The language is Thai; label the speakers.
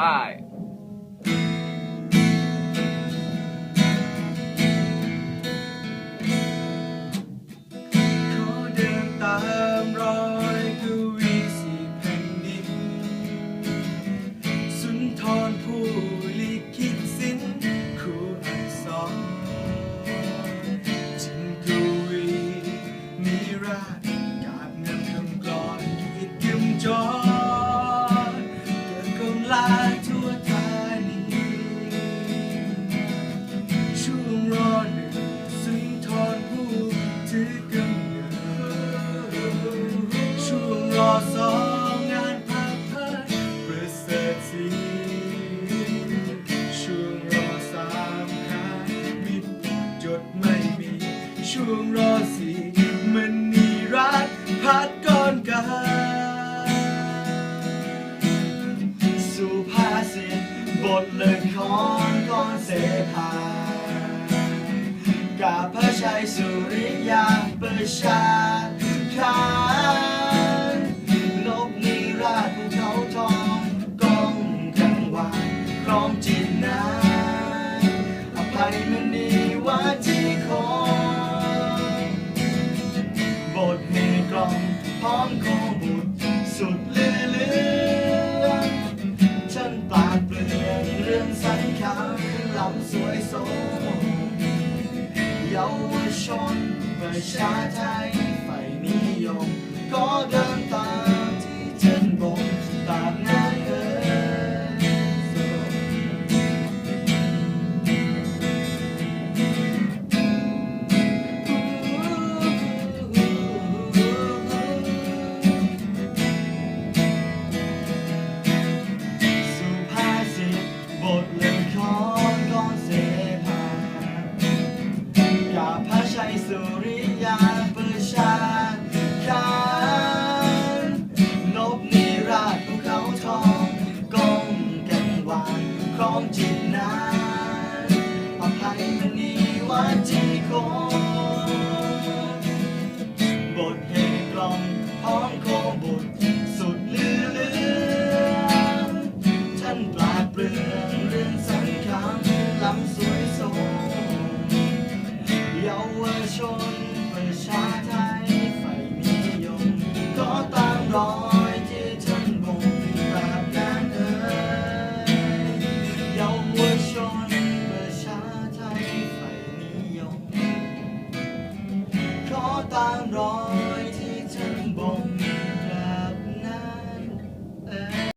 Speaker 1: ป้
Speaker 2: ช่วงรอสีมันนีรักพัดก้อนกาสุภาษิตบทเลิกคอนก่อนเสภากาพระชัยสุริยาประชาคา ท้องของบุตรสุดเลือเลือฉันปลาเปลือยเรื่องสัญญาลำสวยโสมเยาวชนประชาไทยไฟนิยมก็เดิน มาที่คงบทเพลงกล่อมพร้อมโคบุตรสุดลือเลือนท่านปราดเปลืองเรื่องสังคำล้ำสวยสงเยาวชน tan wrong.